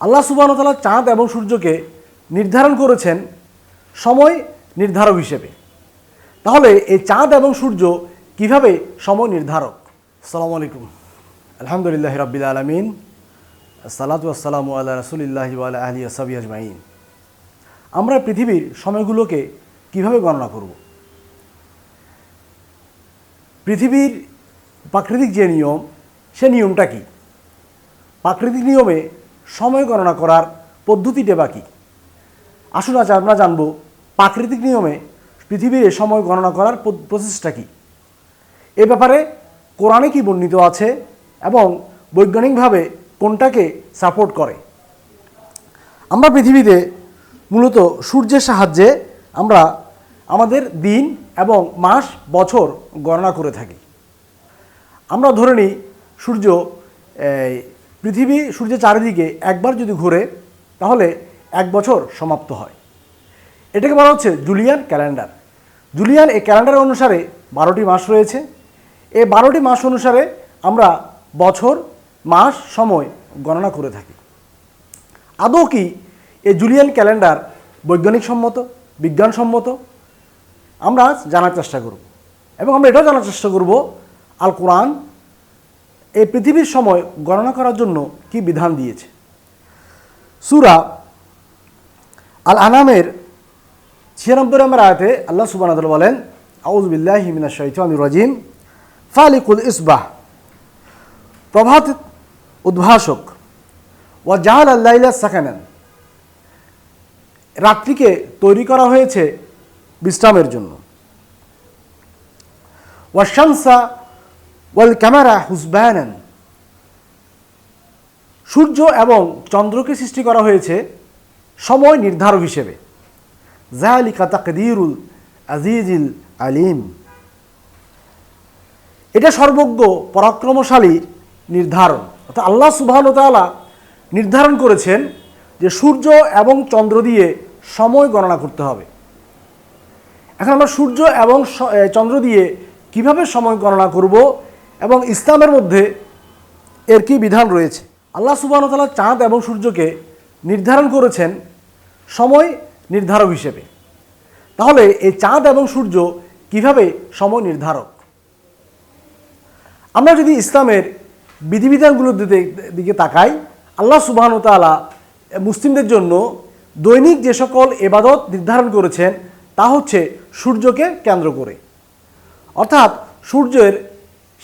আল্লাহ সুবাহতালা চাঁদ এবং সূর্যকে নির্ধারণ করেছেন সময় নির্ধারক হিসেবে। তাহলে এই চাঁদ এবং সূর্য কীভাবে সময় নির্ধারক? আসসালামু আলাইকুম। আলহামদুলিল্লাহ রবিল আলমিন। সালাতু আসসালামু আল্লাহ রসুলিল্লাহি আলী আসাবি আজমাইন। আমরা পৃথিবীর সময়গুলোকে কীভাবে গণনা করব? পৃথিবীর প্রাকৃতিক যে নিয়ম, সে নিয়মটা কি? প্রাকৃতিক নিয়মে সময় গণনা করার পদ্ধতিটা বাকি আসুন আজ আমরা জানব প্রাকৃতিক নিয়মে পৃথিবীর সময় গণনা করার প্রসেসটা কী? এ ব্যাপারে কোরআনে কি বর্ণিত আছে এবং বৈজ্ঞানিকভাবে কোনটাকে সাপোর্ট করে? আমরা পৃথিবীতে মূলত সূর্যের সাহায্যে আমরা আমাদের দিন এবং মাস, বছর গণনা করে থাকি। আমরা ধরে নিই সূর্য পৃথিবী সূর্যের চারিদিকে একবার যদি ঘুরে, তাহলে এক বছর সমাপ্ত হয়। এটাকে বলা হচ্ছে জুলিয়ান ক্যালেন্ডার। জুলিয়ান এই ক্যালেন্ডার অনুসারে বারোটি মাস রয়েছে। এই বারোটি মাস অনুসারে আমরা বছর, মাস, সময় গণনা করে থাকি। আদৌ কি এই জুলিয়ান ক্যালেন্ডার বৈজ্ঞানিক সম্মত, বিজ্ঞানসম্মত? আমরা জানার চেষ্টা করব। এবং আমরা এটাও জানার চেষ্টা করব আল কোরআন এই পৃথিবীর সময় গণনা করার জন্য কি বিধান দিয়েছে? সুরা আল আনামের ছিয়ানব্বই নম্বর আয়াতে আল্লাহ সুবান বলেন আউজবিল্লাহ হিমিনা শৈতানুর রাজিম, ফালিকুল ইসবাহ প্রভাত উদ্ভাসক ও জাহাল আল্লাহ সাকানান রাত্রিকে তৈরি করা হয়েছে বিশ্রামের জন্য। ওয়াশামসা ওয়াল ক্যামেরা হুসবায়ানান সূর্য এবং চন্দ্রকে সৃষ্টি করা হয়েছে সময় নির্ধারক হিসেবে। জালিকা তাকদিরুল আজিজিল আলিম। এটা সর্বজ্ঞ, পরাক্রমশালী নির্ধারণ। অর্থাৎ আল্লাহ সুবহান তাআলা নির্ধারণ করেছেন যে সূর্য এবং চন্দ্র দিয়ে সময় গণনা করতে হবে। এখন আমরা সূর্য এবং চন্দ্র দিয়ে কীভাবে সময় গণনা করব? এবং ইসলামের মধ্যে এর কি বিধান রয়েছে? আল্লাহ সুবাহতালা চাঁদ এবং সূর্যকে নির্ধারণ করেছেন সময় নির্ধারক হিসেবে। তাহলে এই চাঁদ এবং সূর্য কীভাবে সময় নির্ধারক? আমরা যদি ইসলামের বিধিবিধানগুলোর দিকে- তাকাই, আল্লাহ সুবাহন তাআলা মুসলিমদের জন্য দৈনিক যে সকল এবাদত নির্ধারণ করেছেন, তা হচ্ছে সূর্যকে কেন্দ্র করে। অর্থাৎ সূর্যের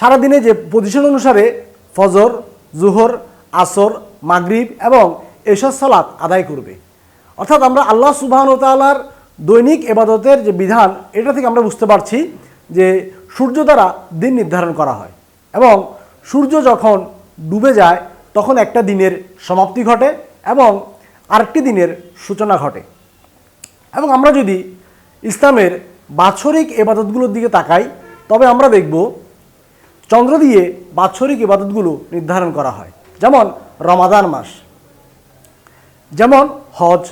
সারাদিনে যে পজিশন অনুসারে ফজর, জুহর, আসর, মাগরিব এবং এসব সালাত আদায় করবে। অর্থাৎ আমরা আল্লাহ সুবাহন তাআলার দৈনিক এবাদতের যে বিধান, এটা থেকে আমরা বুঝতে পারছি যে সূর্য দ্বারা দিন নির্ধারণ করা হয় এবং সূর্য যখন ডুবে যায়, তখন একটা দিনের সমাপ্তি ঘটে এবং আরেকটি দিনের সূচনা ঘটে। এবং আমরা যদি ইসলামের বাৎসরিক এবাদতগুলোর দিকে তাকাই, তবে আমরা দেখব চন্দ্র দিয়ে বাৎসরিক ইবাদতগুলো নির্ধারণ করা হয়। যেমন রমাদান মাস, যেমন হজ,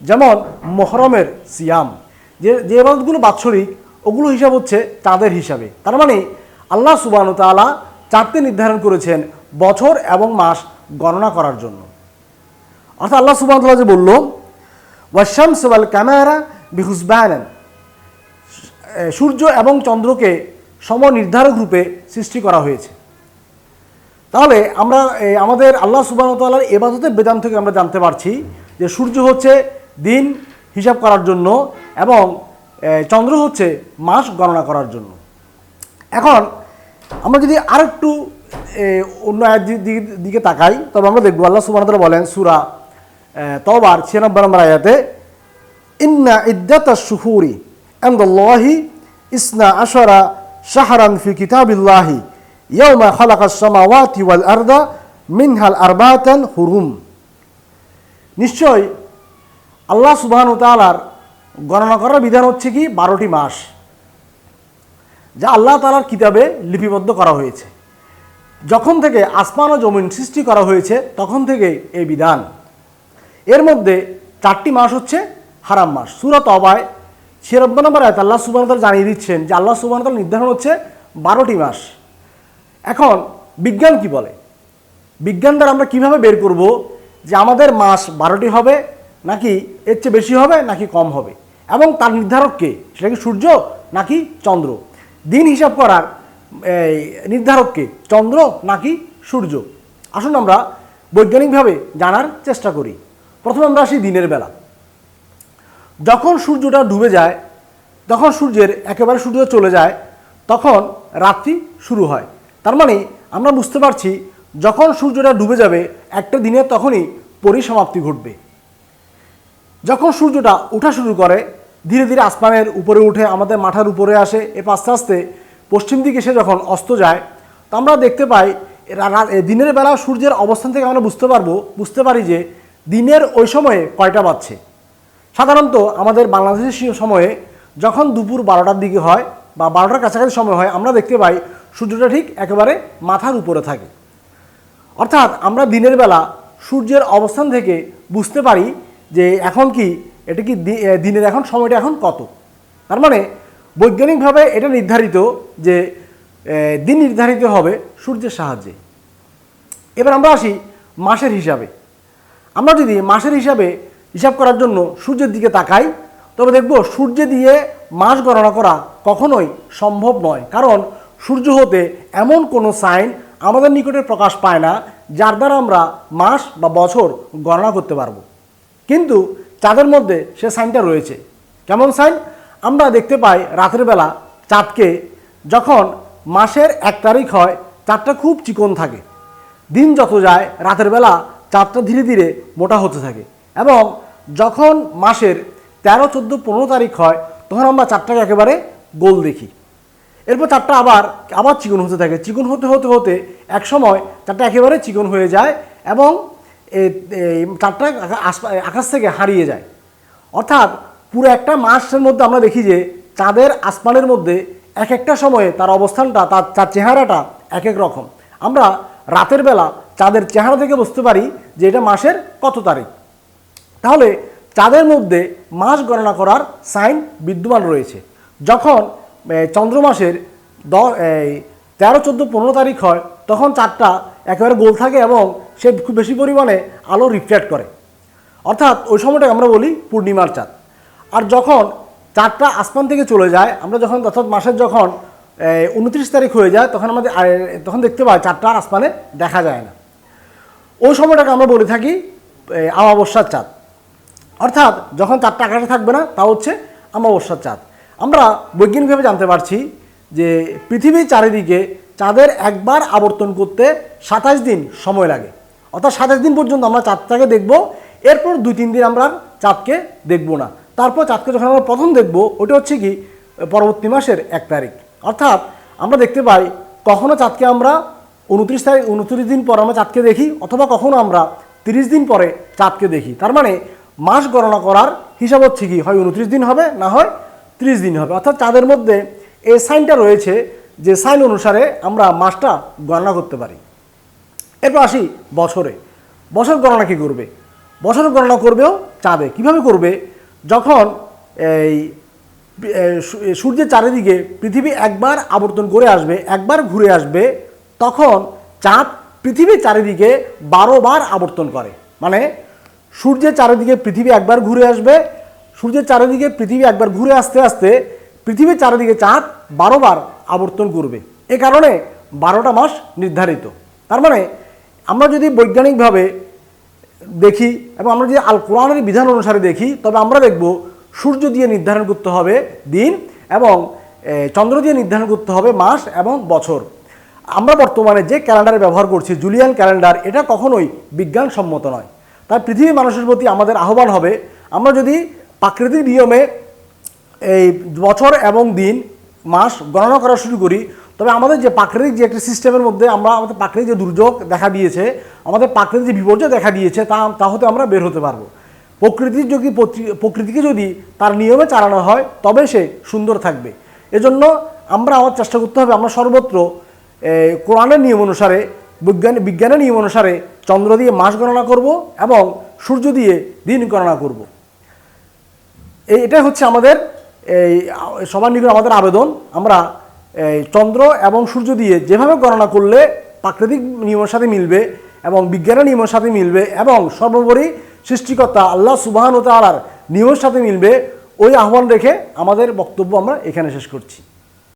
যেমন মহরমের সিয়াম। যে যে ইবাদতগুলো বাৎসরিক, ওগুলো হিসাব হচ্ছে চাঁদের হিসাবে। তার মানে আল্লাহ সুবান তাআলা চাঁদকে নির্ধারণ করেছেন বছর এবং মাস গণনা করার জন্য। অর্থাৎ আল্লাহ সুবাহ তাআলা যে বলল ওয়াশাম সোয়াল ক্যামেরা বিহুসবায়ন সূর্য এবং চন্দ্রকে সম নির্ধারক রূপে সৃষ্টি করা হয়েছে। তাহলে আমরা আমাদের আল্লাহ সুবাহতাল্লার এবাদতের বেদান থেকে আমরা জানতে পারছি যে সূর্য হচ্ছে দিন হিসাব করার জন্য এবং চন্দ্র হচ্ছে মাস গণনা করার জন্য। এখন আমরা যদি আরেকটু অন্য দিকে তাকাই, তবে আমরা দেখব আল্লাহ সুবাহতাল্লাহ বলেন সুরা তবার ছিয়ানব্বই নম্বর আয়াতে, ইন্না ইদ্দাতা শুহুরি আন্দাল্লাহি ইসনা আশারা শাহরান ফি কিতাবিল্লাহি, ইয়াউমা খালাকাস সামাওয়াতি ওয়াল আরদা মিনহাল আরবাতান হুরুম। নিশ্চয় আল্লাহ সুবহান তাআলার গণনা করার বিধান হচ্ছে কি? বারোটি মাস, যা আল্লাহ তাআলার কিতাবে লিপিবদ্ধ করা হয়েছে। যখন থেকে আসমান ও জমিন সৃষ্টি করা হয়েছে, তখন থেকে এই বিধান। এর মধ্যে চারটি মাস হচ্ছে হারাম মাস সুরত অবায় ছিয়ানব্বই নম্বর আয়াত আল্লাহ সুবাহ জানিয়ে দিচ্ছেন যে আল্লাহ সুবাহ নির্ধারণ হচ্ছে বারোটি মাস। এখন বিজ্ঞান কি বলে? বিজ্ঞান দ্বারা আমরা কীভাবে বের করব যে আমাদের মাস বারোটি হবে নাকি এর চেয়ে বেশি হবে নাকি কম হবে? এবং তার নির্ধারক কে? সেটা কি সূর্য নাকি চন্দ্র? দিন হিসাব করার নির্ধারক কে? চন্দ্র নাকি সূর্য? আসুন আমরা বৈজ্ঞানিকভাবে জানার চেষ্টা করি। প্রথমে আমরা আসি দিনের বেলা। যখন সূর্যটা ডুবে যায় তখন সূর্যের একেবারে সূর্য চলে যায়, তখন রাত্রি শুরু হয়। তার মানে আমরা বুঝতে পারছি, যখন সূর্যটা ডুবে যাবে, একটা দিনে তখনই পরিসমাপ্তি ঘটবে। যখন সূর্যটা ওঠা শুরু করে, ধীরে ধীরে আসমানের উপরে উঠে, আমাদের মাথার উপরে আসে এরপর আস্তে আস্তে পশ্চিম দিকে সে যখন অস্ত যায়, তো আমরা দেখতে পাই এ দিনের বেলা সূর্যের অবস্থান থেকে আমরা বুঝতে পারব, বুঝতে পারি যে দিনের ওই সময়ে কয়টা বাজছে। সাধারণত আমাদের বাংলাদেশের সময়ে যখন দুপুর বারোটার দিকে হয় বা বারোটার কাছাকাছি সময় হয়, আমরা দেখতে পাই সূর্যটা ঠিক একেবারে মাথার উপরে থাকে। অর্থাৎ আমরা দিনের বেলা সূর্যের অবস্থান থেকে বুঝতে পারি যে এখন কি, এটা কি দিনের এখন, সময়টা এখন কত? তার মানে বৈজ্ঞানিকভাবে এটা নির্ধারিত যে দিন নির্ধারিত হবে সূর্যের সাহায্যে। এবার আমরা আসি মাসের হিসাবে। আমরা যদি মাসের হিসাবে হিসাব করার জন্য সূর্যের দিকে তাকাই, তবে দেখব সূর্য দিয়ে মাস গণনা করা কখনোই সম্ভব নয়। কারণ সূর্য হতে এমন কোনো সাইন আমাদের নিকটে প্রকাশ পায় না, যার দ্বারা আমরা মাস বা বছর গণনা করতে পারব। কিন্তু চাঁদের মধ্যে সে সাইনটা রয়েছে। কেমন সাইন? আমরা দেখতে পাই রাতের বেলা চাঁদকে যখন মাসের এক তারিখ হয়, চাঁদটা খুব চিকন থাকে। দিন যত যায়, রাতের বেলা চাঁদটা ধীরে ধীরে মোটা হতে থাকে এবং যখন মাসের তেরো, চোদ্দ, পনেরো তারিখ হয়, তখন আমরা চারটাকে একেবারে গোল দেখি। এরপর চারটা আবার আবার চিকন হতে থাকে। চিকন হতে হতে হতে এক সময় চারটা একেবারে চিকন হয়ে যায় এবং চারটা আকাশ থেকে হারিয়ে যায়। অর্থাৎ পুরো একটা মাসের মধ্যে আমরা দেখি যে চাঁদের আসমানের মধ্যে এক একটা সময়ে তার অবস্থানটা, তার তার চেহারাটা এক এক রকম। আমরা রাতের বেলা চাঁদের চেহারা থেকে বুঝতে পারি যে এটা মাসের কত তারিখ। তাহলে চাঁদের মধ্যে মাস গণনা করার সাইন বিদ্যমান রয়েছে। যখন এ, চন্দ্র মাসের দ এই তেরো চোদ্দ পনেরো তারিখ হয় তখন চাঁদটা একেবারে গোল থাকে এবং সে খুব বেশি পরিমাণে আলো রিফ্লেক্ট করে। অর্থাৎ ওই সময়টাকে আমরা বলি পূর্ণিমার চাঁদ। আর যখন চাঁদটা আসমান থেকে চলে যায় আমরা যখন অর্থাৎ মাসের যখন উনত্রিশ তারিখ হয়ে যায় তখন আমাদের তখন দেখতে পাই চাঁদটা আর আসমানে দেখা যায় না। ওই সময়টাকে আমরা বলে থাকি আমাবস্যার চাঁদ। অর্থাৎ যখন চাঁদটা আকাশে থাকবে না, তা হচ্ছে আমাবস্যার চাঁদ। আমরা বৈজ্ঞানিকভাবে জানতে পারছি যে পৃথিবীর চারিদিকে চাঁদের একবার আবর্তন করতে সাতাশ দিন সময় লাগে। অর্থাৎ সাতাশ দিন পর্যন্ত আমরা চাঁদটাকে দেখব, এরপর দুই, তিন দিন আমরা চাঁদকে দেখব না। তারপর চাঁদকে যখন আমরা প্রথম দেখব, ওটা হচ্ছে কি, পরবর্তী মাসের এক তারিখ। অর্থাৎ আমরা দেখতে পাই, কখনো চাঁদকে আমরা উনত্রিশ তারিখ, উনত্রিশ দিন পর আমরা চাঁদকে দেখি, অথবা কখনো আমরা তিরিশ দিন পরে চাঁদকে দেখি। তার মানে মাস গণনা করার হিসাব হচ্ছে কি? হয় উনত্রিশ দিন হবে, না হয় ত্রিশ দিন হবে। অর্থাৎ চাঁদের মধ্যে এই সাইনটা রয়েছে যে সাইন অনুসারে আমরা মাসটা গণনা করতে পারি। এরপর আসি বছরে। বছর গণনা কী করবে? বছর গণনা করবেও চাঁদে। কীভাবে করবে? যখন এই সূর্যের চারিদিকে পৃথিবী একবার আবর্তন করে আসবে, একবার ঘুরে আসবে, তখন চাঁদ পৃথিবীর চারিদিকে বারো বার আবর্তন করে। মানে সূর্যের চারিদিকে পৃথিবী একবার ঘুরে আসবে, সূর্যের চারিদিকে পৃথিবী একবার ঘুরে আসতে আসতে পৃথিবীর চারিদিকে চাঁদ বারো বার আবর্তন করবে। এ কারণে বারোটা মাস নির্ধারিত। তার মানে আমরা যদি বৈজ্ঞানিকভাবে দেখি এবং আমরা যদি আল কোরআনের বিধান অনুসারে দেখি, তবে আমরা দেখব সূর্য দিয়ে নির্ধারণ করতে হবে দিন এবং চন্দ্র দিয়ে নির্ধারণ করতে হবে মাস এবং বছর। আমরা বর্তমানে যে ক্যালেন্ডার ব্যবহার করছি, জুলিয়ান ক্যালেন্ডার, এটা কখনোই বিজ্ঞানসম্মত নয়। তাই পৃথিবী মানুষের প্রতি আমাদের আহ্বান হবে, আমরা যদি প্রাকৃতিক নিয়মে এই বছর এবং দিন, মাস গণনা করা শুরু করি, তবে আমাদের যে প্রাকৃতিক যে একটা সিস্টেমের মধ্যে আমরা, আমাদের প্রাকৃতিক যে দুর্যোগ দেখা দিয়েছে, আমাদের প্রাকৃতিক যে বিপর্যয় দেখা দিয়েছে, তা তা হতে আমরা বের হতে পারব। প্রকৃতির যদি প্রকৃতিকে যদি তার নিয়মে চালানো হয়, তবে সে সুন্দর থাকবে। এজন্য আমরা আমার চেষ্টা করতে হবে, আমরা সর্বত্র কোরআনের নিয়ম অনুসারে বিজ্ঞান বিজ্ঞানের নিয়ম অনুসারে চন্দ্র দিয়ে মাস গণনা করব এবং সূর্য দিয়ে দিন গণনা করব। এই এটাই হচ্ছে আমাদের এই সবার নিকট আমাদের আবেদন। আমরা চন্দ্র এবং সূর্য দিয়ে যেভাবে গণনা করলে প্রাকৃতিক নিয়মের সাথে মিলবে এবং বিজ্ঞানের নিয়মের সাথে মিলবে এবং সর্বোপরি সৃষ্টিকর্তা আল্লাহ সুবাহান ও তালার নিয়মের সাথে মিলবে, ওই আহ্বান রেখে আমাদের বক্তব্য আমরা এখানে শেষ করছি।